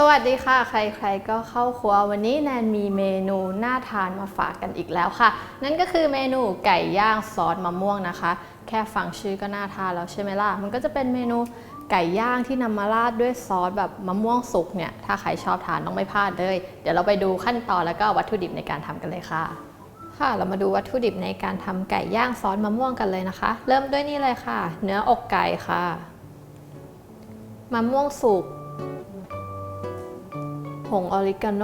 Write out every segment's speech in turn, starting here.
สวัสดีค่ะ ใครๆก็เข้าครัววันนี้แนนมีเมนูน่าทานมาฝากกันอีกแล้วค่ะ นั่นก็คือเมนูไก่ย่างซอสมะม่วงนะคะ แค่ฟังชื่อก็น่าทานแล้วใช่ไหมล่ะ มันก็จะเป็นเมนูไก่ย่างที่นำมาราดด้วยซอสแบบมะม่วงสุกเนี่ย ถ้าใครชอบทานต้องไม่พลาดเลย เดี๋ยวเราไปดูขั้นตอนแล้วก็วัตถุดิบในการทำกันเลยค่ะ ค่ะ เรามาดูวัตถุดิบในการทำไก่ย่างซอสมะม่วงกันเลยนะคะ เริ่มด้วยนี่เลยค่ะ เนื้ออกไก่ค่ะ มะม่วงสุก ผงออริกาโน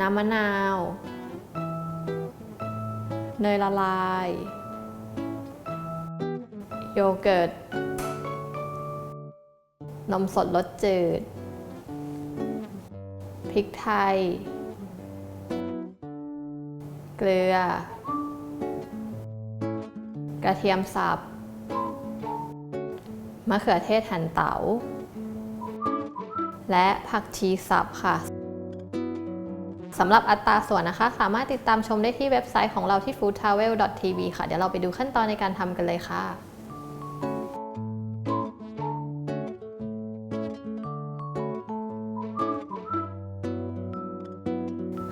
น้ำมะนาว เนยละลาย โยเกิร์ต นมสดรสจืด พริกไทย เกลือ กระเทียมสับ มะเขือเทศหั่นเตา๋า และผักชีสับค่ะสำหรับอัตราส่วนนะคะ สามารถติดตามชมได้ที่เว็บไซต์ของเราที่ foodtravel.tv ค่ะ เดี๋ยวเราไปดูขั้นตอนในการทำกันเลยค่ะ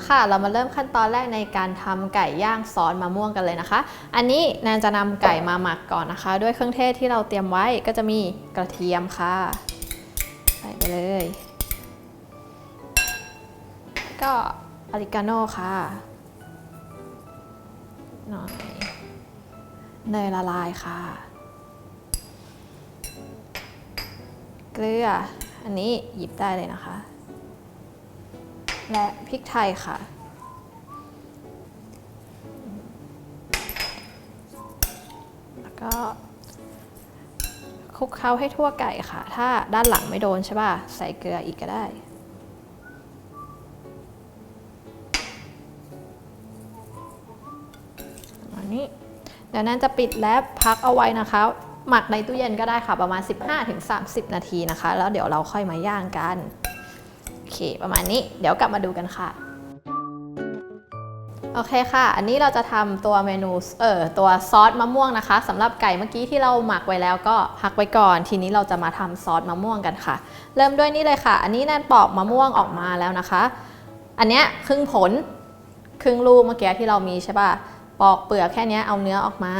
ค่ะเรามาเริ่มขั้นตอนแรกในการทำไก่ย่างซอสมะม่วงกันเลยนะคะ อันนี้แนนจะนำไก่มาหมักก่อนนะคะ ด้วยเครื่องเทศที่เราเตรียมไว้ก็จะมีกระเทียมค่ะ ใส่ไปเลย ก็ออริกาโน่ค่ะ หน่อย เนยละลายค่ะ เกลือ อันนี้หยิบได้เลยนะคะ และพริกไทยค่ะแล้วก็ คลุกเคล้าให้ทั่วไก่ค่ะ ถ้าด้านหลังไม่โดนใช่ป่ะ ใส่เกลืออีกก็ได้ประมาณนี้เดี๋ยวนั้นจะปิดแล้วพักเอาไว้นะคะ หมักในตู้เย็นก็ได้ค่ะ ประมาณ 15-30 นาทีนะคะ แล้วเดี๋ยวเราค่อยมาย่างกัน โอเค ประมาณนี้ เดี๋ยวกลับมาดูกันค่ะ โอเคค่ะ อันนี้เราจะทำตัวเมนู เอ่อ ตัวซอสมะม่วงนะคะสำหรับไก่เมื่อกี้ที่เราหมักไว้แล้วก็พักไว้ก่อน ทีนี้เราจะมาทำซอสมะม่วงกันค่ะ เริ่มด้วยนี่เลยค่ะ อันนี้แนนปอกมะม่วงออกมาแล้วนะคะ อันเนี้ยครึ่งผล ครึ่งลูกเมื่อกี้ที่เรามีใช่ป่ะ ปอกเปลือกแค่นี้เอาเนื้อออกมา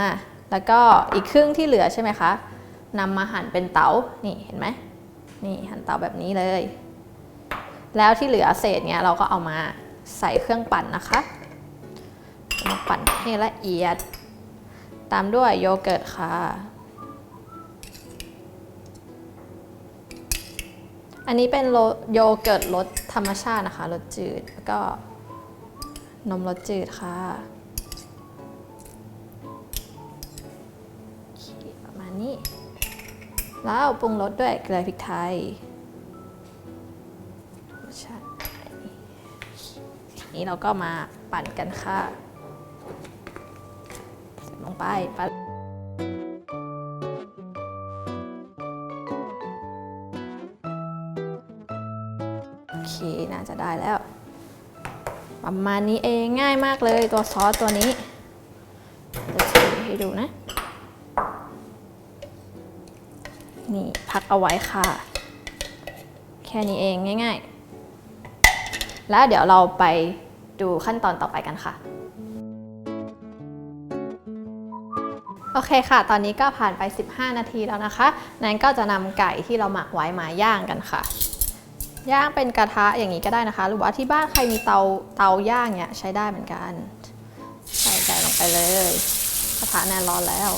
แล้วก็อีกครึ่งที่เหลือใช่ไหมคะนำมาหั่นเป็นเตา๋า นี่เห็นไหม นี่หั่นเตาแบบนี้เลย แล้วที่เหลือเศษเนี้ยเราก็เอามาใส่เครื่องปั่นนะคะ ปั่นให้ละเอียด ตามด้วยโยเกิร์ตค่ะ อันนี้เป็นโโยเกิร์ตรสธรรมชาตินะคะรสจืดแล้วก็นมรสจืดค่ะประมาณนี้ แล้วปรุงรสด้วยเกลือพริกไทยนี้เราก็มาปั่นกันค่ะ งไปปั่นโอเค น่าจะได้แล้ว ประมาณนี้เองง่ายมากเลยตัวซอสตัวนี้จะใส่ให้ดูนะ นี่พักเอาไว้ค่ะ แค่นี้เองง่าย ๆ แล้วเดี๋ยวเราไปดูขั้นตอนต่อไปกันค่ะ โอเคค่ะ ตอนนี้ก็ผ่านไป 15 นาทีแล้วนะคะ นั้นก็จะนำไก่ที่เราหมักไว้มาย่างกันค่ะ ย่างเป็นกระทะอย่างนี้ก็ได้นะคะ หรือว่าที่บ้านใครมีเตาเตาย่างเนี่ยใช้ได้เหมือนกัน ใส่ไก่ลงไปเลย กระทะแน่นร้อนแล้ว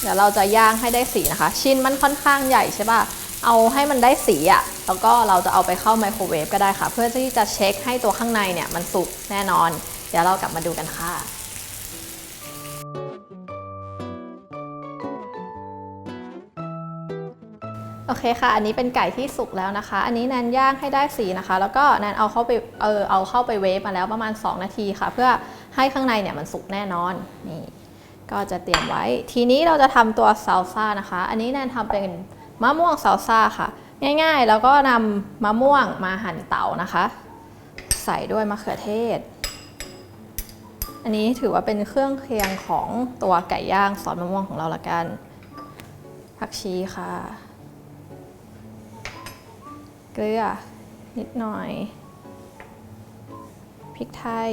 เดี๋ยวเราจะย่างให้ได้สีนะคะ ชิ้นมันค่อนข้างใหญ่ใช่ป่ะ เอาให้มันได้สีอะ่ะ แล้วก็เราจะเอาไปเข้าไมโครเวฟก็ได้ค่ะ เพื่อที่จะเช็คให้ตัวข้างในเนี่ยมันสุกแน่นอน เดี๋ยวเรากลับมาดูกันค่ะ โอเคค่ะ อันนี้เป็นไก่ที่สุกแล้วนะคะ อันนี้แนนย่างให้ได้สีนะคะ แล้วก็แนนเอาเข้าไปเออเอาเข้าไปเวฟมาแล้วประมาณ 2 นาทีค่ะ เพื่อให้ข้างในเนี่ยมันสุกแน่นอนนี่ก็จะเตรียมไว้ ทีนี้เราจะทำตัวซาลซ่านะคะ อันนี้แนนทำเป็นมะม่วงซาลซ่าค่ะ ง่ายๆ แล้วก็นำมะม่วงมาหั่นเตานะคะ ใส่ด้วยมะเขือเทศ อันนี้ถือว่าเป็นเครื่องเคียงของตัวไก่ย่างซอสมะม่วงของเราละกันผักชีค่ะ ลือ นิดหน่อย พริกไทย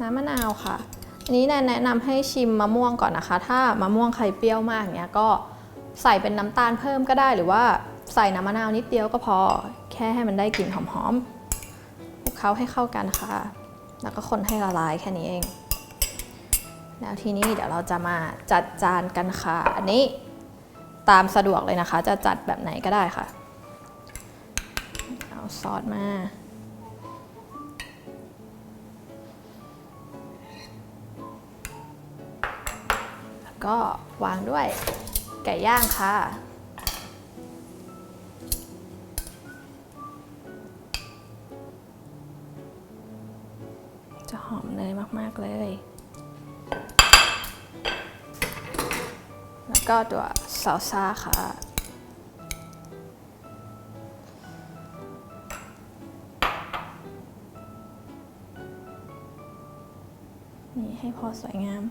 น้ำมะนาวค่ะ อันนี้แนนแนะนำให้ชิมมะม่วงก่อนนะคะ ถ้ามะม่วงใครเปรี้ยวมากเนี้ยก็ใส่เป็นน้ำตาลเพิ่มก็ได้หรือว่าใส่น้ำมะนาวนิดเดียวก็พอ แค่ให้มันได้กลิ่นหอมๆคลุกเคล้าให้เข้ากันค่ะ แล้วก็คนให้ละลายแค่นี้เอง แล้วทีนี้เดี๋ยวเราจะมาจัดจานกันค่ะ อันนี้ ตามสะดวกเลยนะคะ จะจัดแบบไหนก็ได้ค่ะ เอาซอสมา แล้วก็วางด้วยไก่ย่างค่ะ จะหอมเนยมาก ๆ เลย แล้วก็ตัวซาลซ่าค่ะนี่ให้พอสวยงาม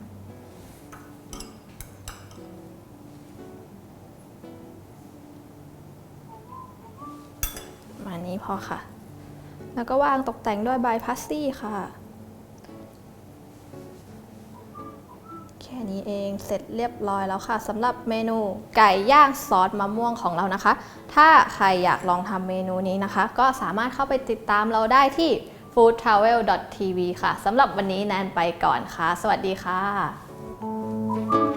มานี้พอค่ะ แล้วก็วางตกแต่งด้วยใบพาสซี่ค่ะ ค่นี้เองเสร็จเรียบร้อยแล้วค่ะสำหรับเมนูไก่ย่างซอสมะม่วงของเรานะคะ ถ้าใครอยากลองทำเมนูนี้นะคะ ก็สามารถเข้าไปติดตามเราได้ที่ foodtravel.tv ค่ะสำหรับวันนี้แนนไปก่อนค่ะ สวัสดีค่ะ